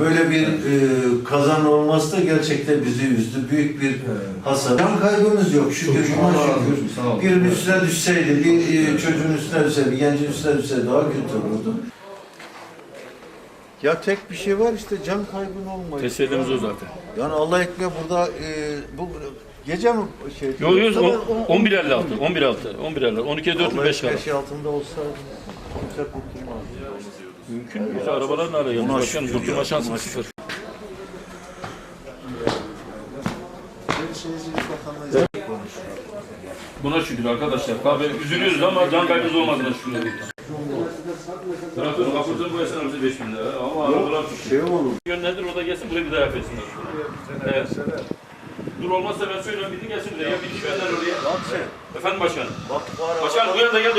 böyle bir e, kazan olması da gerçekten bizi üzdü. Büyük bir hasar. Can kaybımız yok şükür. Razı şükür. olsun, sağ olun. Birinin üstüne düşseydi, bir e, çocuğun üstüne düşseydi, bir gencin üstüne düşseydi daha kötü olurdu. Ya tek bir şey var işte can kaybın olmayı. Tesellimiz o zaten. Yani Allah ekber burada e, bu gece mi şey? Yok yok Sabah on- 11.56, 11.6, 11.56, 12'ye 4 Allah 5 ekber kadar. şey altında olsaydı kimse kurtulmazdı. Mümkün mü? İşte arabalar nerede gelmiş? Buna Başkanım şükür kurtulma ya, şansı buna sıfır. Buna şükür arkadaşlar. Tabii üzülüyoruz ama can kaybımız olmadığına şükür. Traktörün kaputunu koyasana bize 5 bin lira. Ama arabalar Şey olur. Yönlendir o da gelsin buraya bir daha yapasınlar. Evet. Dur olmazsa ben söylüyorum bir de gelsin buraya. Ya bir iş oraya. Efendim başkanım. Bak bu araba. Başkanım bu yana da gel